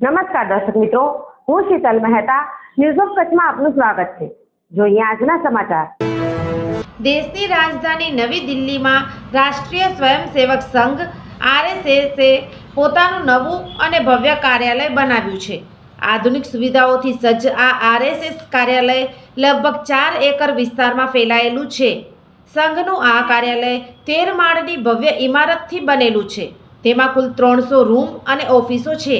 નમસ્કાર દર્શક મિત્રો, હું શીતલ મહેતા ન્યૂઝ ઓફ કચ્છમાં આપનું સ્વાગત છે. જોઈએ આજના સમાચાર. દેશની રાજધાની નવી દિલ્હીમાં રાષ્ટ્રીય સ્વયંસેવક સંઘ આરએસએસએ પોતાનું નવું અને ભવ્ય કાર્યાલય બનાવ્યું છે. આધુનિક સુવિધાઓથી સજ્જ આ આરએસએસ કાર્યાલય લગભગ ચાર એકર વિસ્તારમાં ફેલાયેલું છે. સંઘનું આ કાર્યાલય તેર માળની ભવ્ય ઇમારતથી બનેલું છે. તેમાં કુલ ત્રણસો રૂમ અને ઓફિસો છે.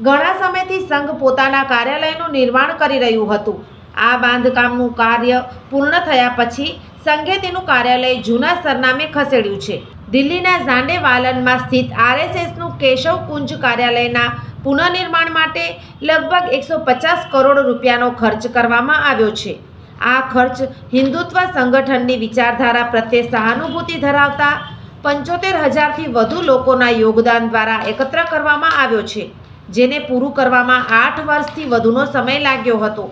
ઘણા સમયથી સંઘ પોતાના કાર્યાલયનું નિર્માણ કરી રહ્યું હતું. આ બાંધકામનું કાર્ય પૂર્ણ થયા પછી સંઘે તેનું કાર્યાલય જૂના સરનામે ખસેડ્યું છે. દિલ્હીના ઝાંડેવાલનમાં સ્થિત આરએસએસનું કેશવ કુંજ કાર્યાલયના પુનઃનિર્માણ માટે લગભગ એકસો પચાસ કરોડ રૂપિયાનો ખર્ચ કરવામાં આવ્યો છે. આ ખર્ચ હિન્દુત્વ સંગઠનની વિચારધારા પ્રત્યે સહાનુભૂતિ ધરાવતા પંચોતેર હજારથી વધુ લોકોના યોગદાન દ્વારા એકત્ર કરવામાં આવ્યો છે. જેને પૂરું કરવામાં આઠ વર્ષથી વધુનો સમય લાગ્યો હતો.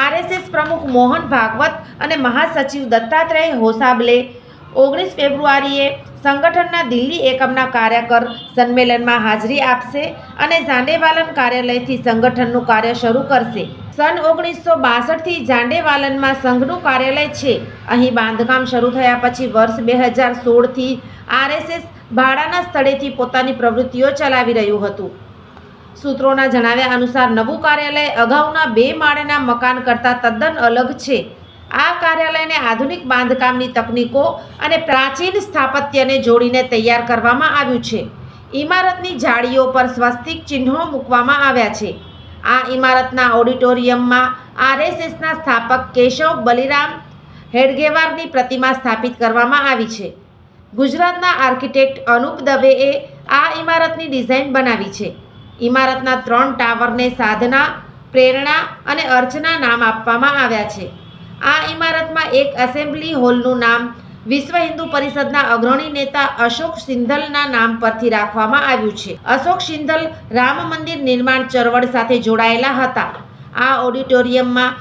આરએસએસ પ્રમુખ મોહન ભાગવત અને મહાસચિવ દત્તાત્રેય હોસાબલે ઓગણીસ ફેબ્રુઆરીએ સંગઠનના દિલ્હી એકમના કાર્યકર સંમેલનમાં હાજરી આપશે અને ઝાંડેવાલન કાર્યાલયથી સંગઠનનું કાર્ય શરૂ કરશે. સન ઓગણીસો બાસઠથી ઝાંડેવાલનમાં સંઘનું કાર્યાલય છે. અહીં બાંધકામ શરૂ થયા પછી વર્ષ બે હજાર સોળથી આરએસએસ ભાડાના સ્થળેથી પોતાની પ્રવૃત્તિઓ ચલાવી રહ્યું હતું. સૂત્રોના જણાવ્યા અનુસાર નવું કાર્યાલય અગાઉના બે માળના મકાન કરતાં તદ્દન અલગ છે. આ કાર્યાલયને આધુનિક બાંધકામની તકનીકો અને પ્રાચીન સ્થાપત્યને જોડીને તૈયાર કરવામાં આવ્યું છે. ઇમારતની જાળીઓ પર સ્વસ્તિક ચિહ્નો મૂકવામાં આવ્યા છે. આ ઇમારતના ઓડિટોરિયમમાં આરએસએસના સ્થાપક કેશવ બલિરામ હેડગેવારની પ્રતિમા સ્થાપિત કરવામાં આવી છે. ગુજરાતના આર્કિટેક્ટ અનુપ દવેએ આ ઇમારતની ડિઝાઇન બનાવી છે. ઇમારતના ત્રણ ટાવરને સાધના, પ્રેરણા અને અર્ચના નામ આપવામાં આવ્યા છે. આ ઇમારતમાં એક એસેમ્બલી હોલનું નામ વિશ્વ હિન્દુ પરિષદના અગ્રણી નેતા અશોક સિંધલના નામ પરથી રાખવામાં આવ્યું છે. અશોક સિંધલ રામ મંદિર નિર્માણ ચળવળ સાથે જોડાયેલા હતા. આ ઓડિટોરિયમમાં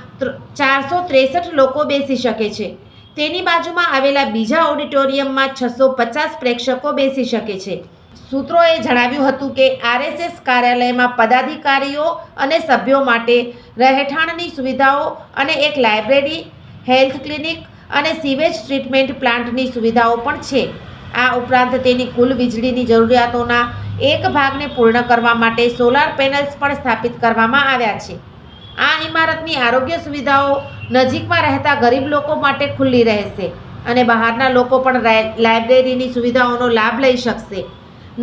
ચારસો ત્રેસઠ લોકો બેસી શકે છે. તેની બાજુમાં આવેલા બીજા ઓડિટોરિયમમાં છસો પચાસ પ્રેક્ષકો બેસી શકે છે. સૂત્રોએ જણાવ્યું હતું કે આરએસએસ કાર્યાલયમાં પદાધિકારીઓ અને સભ્યો માટે રહેઠાણની સુવિધાઓ અને એક લાઇબ્રેરી, હેલ્થ ક્લિનિક અને સીવેજ ટ્રીટમેન્ટ પ્લાન્ટની સુવિધાઓ પણ છે. આ ઉપરાંત તેની કુલ વીજળીની જરૂરિયાતોના એક ભાગને પૂર્ણ કરવા માટે સોલાર પેનલ્સ પણ સ્થાપિત કરવામાં આવ્યા છે. આ ઇમારતની આરોગ્ય સુવિધાઓ નજીકમાં રહેતા ગરીબ લોકો માટે ખુલ્લી રહેશે અને બહારના લોકો પણ લાઇબ્રેરીની સુવિધાઓનો લાભ લઈ શકશે.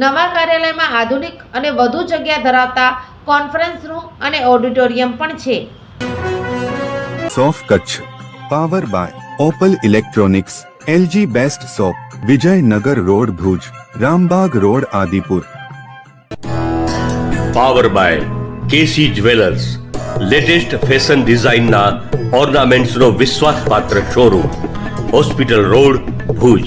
નવા કાર્યાલયમાં આધુનિક અને વધુ જગ્યા ધરાવતા કોન્ફરન્સ રૂમ અને ઓડિટોરિયમ પણ છે. સોફ Kutch power by Opal electronics LG best shop Vijaynagar road Bhuj Rambagh road Adipur. Power by KC jewellers latest fashion ડિઝાઇનના ઓર્નામેન્ટ્સનો વિશ્વાસપાત્ર શોરૂમ હોસ્પિટલ રોડ ભુજ.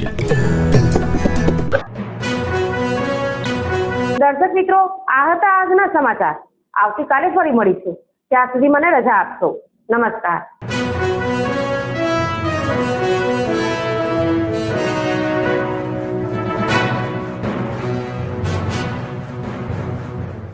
દર્શક મિત્રો, આ હતા આજના સમાચાર. આવતીકાલે ફરી મળીશું. ત્યાં સુધી મને રજા આપશો. નમસ્કાર.